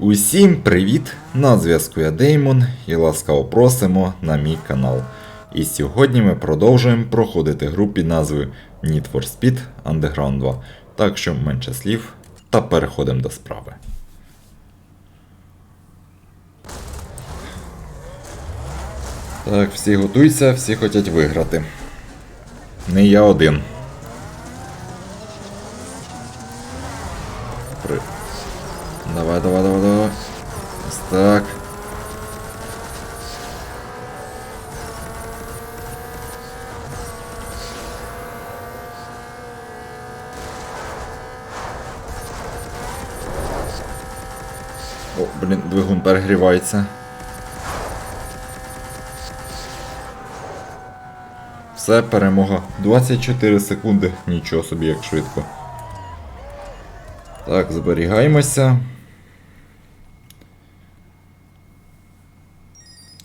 Усім привіт! На зв'язку я Деймон і ласкаво просимо на мій канал. І сьогодні ми продовжуємо проходити гру під назвою Need for Speed Underground 2. Так що менше слів та переходимо до справи. Так, всі готуйся, всі хочуть виграти. Не я один. Давай, давай, давай, давай. Ось так. О, блін, двигун перегрівається. Все, перемога. 24 секунди. Нічого собі, як швидко. Так, зберігаємося.